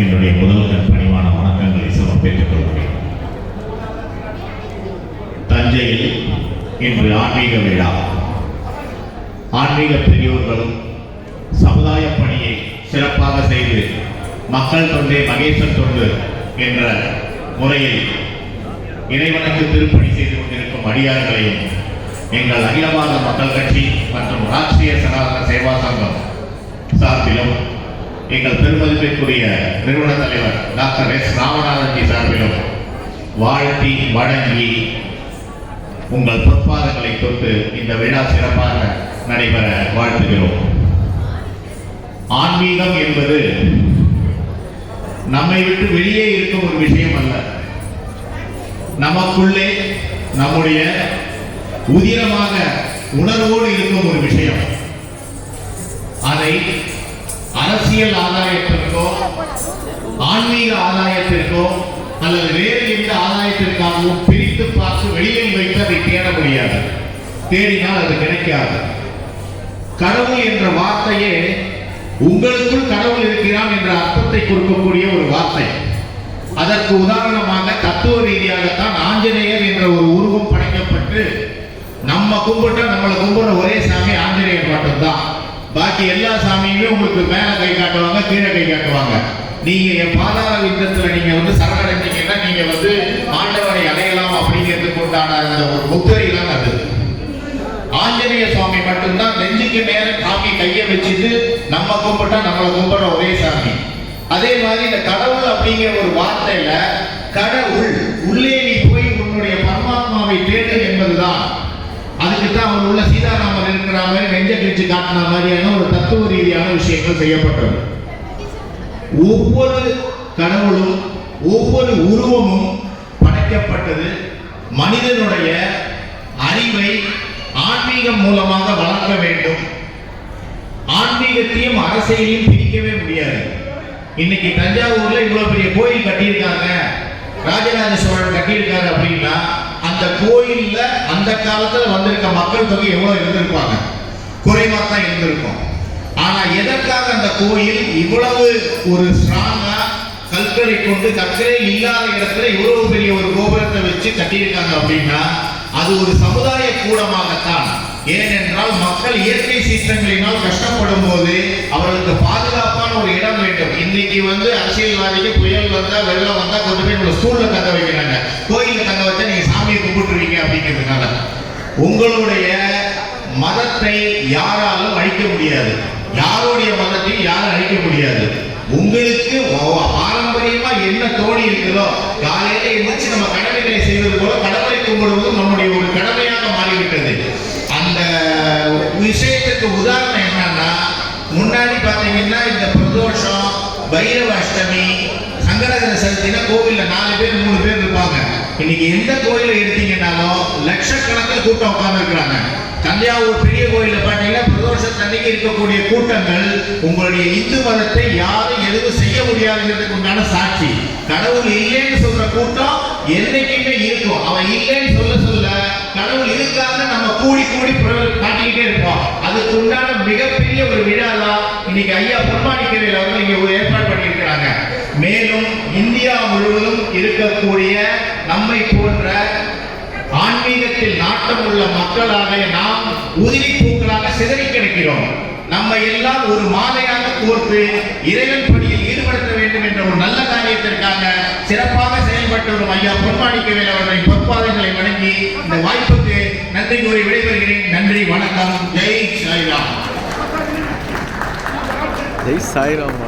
என்னுடைய முதல் கண் பணிவான வணக்கங்களை சமர்ப்பித்துக் கொள்கிறேன். தஞ்சையில் இன்று ஆன்மீக விழா. ஆன்மீக பெரியோர்களும் சமுதாய பணியை சிறப்பாக செய்து மக்கள் தொண்டே மகேசன் தொண்டு என்ற முறையில் இறைவனுக்கு திருப்பணி செய்து கொண்டிருக்கும் அடியார்களையும் எங்கள் அகிலவாத மக்கள் கட்சி மற்றும் ராஷ்டிரிய சனாதன சேவா சங்கம் சார்பிலும் எங்கள் பெருமதிப்பிற்குரிய நிறுவன தலைவர் டாக்டர் எஸ். ராமநாதன்ஜி சார்பிலும் வாழ்த்தி வழங்கி உங்கள் பொற்பாதங்களை தொட்டு இந்த விழா சிறப்பாக நடைபெற வாழ்த்துகிறோம். ஆன்மீகம் என்பது நம்மை விட்டு வெளியே இருக்கும் ஒரு விஷயம் அல்ல. நமக்குள்ளே நம்முடைய உதிரமாக உணர்வோடு இருக்கும் ஒரு விஷயம். அதை அரசியல் ஆதாயத்திற்கோ ஆன்மீக ஆதாயத்திற்கோ அல்லது வேறு எந்த ஆதாயத்திற்காகவும் பிரித்து பார்த்து வெளியில் வைத்து அதை தேட முடியாது. தேடினால் அது கிடைக்காது. கடவுள் என்ற வார்த்தையே உங்களுக்குள் கடவுள் இருக்கிறான் என்ற அர்த்தத்தை கொடுக்கக்கூடிய ஒரு வார்த்தை. அதற்கு உதாரணமாக தத்துவ ரீதியாகத்தான் ஆஞ்சநேயர் என்ற ஒரு உருவம் படைக்கப்பட்டு நம்ம கும்பிட்டா நம்மளை கும்பிடுற ஒரே சாமி ஆஞ்சநேயர் மட்டும்தான். பாக்கி எல்லா சாமியுமே உங்களுக்கு மேல கை காட்டுவாங்க கீழே கை காட்டுவாங்க. நீங்க என் பாதாள விந்தத்துல நீங்க வந்து சரணடைஞ்சீங்கன்னா நீங்க வந்து ஆண்டவரை அடையலாம் அப்படிங்கிறதுக்கு உண்டான அந்த ஒரு முத்திரை தான் அது. ஆஞ்சநேய சுவாமி மட்டும்தான் நெஞ்சுக்கு மேல சாமி கையை வச்சுட்டு நம்ம கும்பிட்டா நம்மளை கும்பிட ஒரே சாமி. அதே மாதிரி இந்த கடவுள் அப்படிங்கிற ஒரு வார்த்தையில கடவுள் உள்ளே நீ போய் உன்னுடைய பரமாத்மாவை தேடு என்பதுதான். அதுக்கு தான் அவர் உள்ள சீதாராம இருக்கிற மாதிரி நெஞ்ச கிழிச்சு காட்டின மாதிரியான ஒரு தத்துவ ரீதியான விஷயங்கள் செய்யப்பட்டது. ஒவ்வொரு கடவுளும் ஒவ்வொரு உருவமும் படைக்கப்பட்டது. மனிதனுடைய அறிவை ஆன்மீகம் மூலமாக வளர்க்க வேண்டும். ஆன்மீகத்தையும் அரசியலையும் பிரிக்கவே முடியாது. இன்னைக்கு தஞ்சாவூர்ல இவ்வளவு பெரிய கோயில் கட்டியிருக்காங்க. ராஜராஜ சோழன் கட்டியிருக்காரு அப்படின்னா அந்த கோயில்ல அந்த காலத்துல வந்திருக்க மக்கள் தொகை எவ்வளவு இருந்திருப்பாங்க? குறைவா தான் இருந்திருக்கும். ஆனா எதற்காக அந்த கோயில் இவ்வளவு ஒரு ஸ்ட்ராங்கா கற்களை கொண்டு கற்களே இல்லாத இடத்துல இவ்வளவு பெரிய ஒரு கோபுரத்தை வச்சு கட்டியிருக்காங்க அப்படின்னா அது ஒரு சமுதாய கூடமாகத்தான். ஏனென்றால் மக்கள் இயற்கை சீற்றங்களினால் கஷ்டப்படும் போது அவர்களுக்கு பாதுகாப்பான ஒரு இடம் வேண்டும். இன்னைக்கு வந்து அரசியல்வாதிக்கு புயல் வந்தா வெள்ளம் வந்தா கொண்டு போய் உங்களை ஸ்கூல்ல தங்க வைக்கிறாங்க கோயில்ல தங்க வச்சா நீங்க சாமியை கும்பிட்டுருவீங்க அப்படிங்கிறதுனால உங்களுடைய மதத்தை யாராலும் அழிக்க முடியாது. யாருடைய மதத்தையும் யாரும் அழிக்க முடியாது. உங்களுக்கு பாரம்பரியமா என்ன தோணி இருக்குதோ காலையில எழுந்திரிச்சு நம்ம கடமைகளை செய்வது போல கடவுளை கும்பிடுவதும் நம்முடைய ஒரு கடமையாக மாறிவிட்டது. அந்த விஷயத்துக்கு உதாரணம் என்னன்னா முன்னாடி பாத்தீங்கன்னா இந்த பிரதோஷம் பைரவ அஷ்டமி சங்கரகர சதுர்த்தினா கோவில்ல நாலு பேர் மூணு பேர் இருப்பாங்க. இன்னைக்கு எந்த கோயிலை எடுத்தீங்கன்னாலும் லட்சக்கணக்கில் கூட்டம் உட்கார்ந்து இருக்கிறாங்க தஞ்சாவூர் பெரிய கோயில பாத்தீங்கன்னா பிரதோஷத்தன்னைக்கு இருக்கக்கூடிய கூட்டங்கள் உங்களுடைய இந்து மதத்தை யாரும் எதுவும் செய்ய முடியாதுங்கிறதுக்கு உண்டான சாட்சி. கடவுள் இல்லைன்னு சொல்ற கூட்டம் என்னைக்குமே இருக்கும். அவன் இல்லைன்னு சொல்ல சொல்ல கடவுள் இருக்கான்னு நம்ம கூடி கூடி காட்டிக்கிட்டே இருப்போம். அதுக்கு உண்டான மிகப்பெரிய ஒரு விழா தான் இன்னைக்கு ஐயா பொன்மாணிக்கரையில் அவங்க இங்க ஒரு ஏற்பாடு பண்ணியிருக்கிறாங்க. மேலும் இந்தியா முழுவதும் இருக்கக்கூடிய நம்மை போன்ற ஆன்மீகத்தில் நாட்டம் உள்ள மக்களாக நாம் உதிரி பூக்களாக சிதறி கிடக்கிறோம். நம்ம எல்லாம் ஒரு மாலையாக கோர்த்து இறைவன் பணியில் ஈடுபடுத்த வேண்டும் என்ற ஒரு நல்ல காரியத்திற்காக சிறப்பாக செயல்பட்டு வரும் ஐயா பொன்மாணிக்கவேல் அவர்களின் பொற்பாதங்களை வணங்கி இந்த வாய்ப்புக்கு நன்றி கூறி விடைபெறுகிறேன். நன்றி வணக்கம். ஜெய் சாய்ராம். ஜெய் சாய்ராம்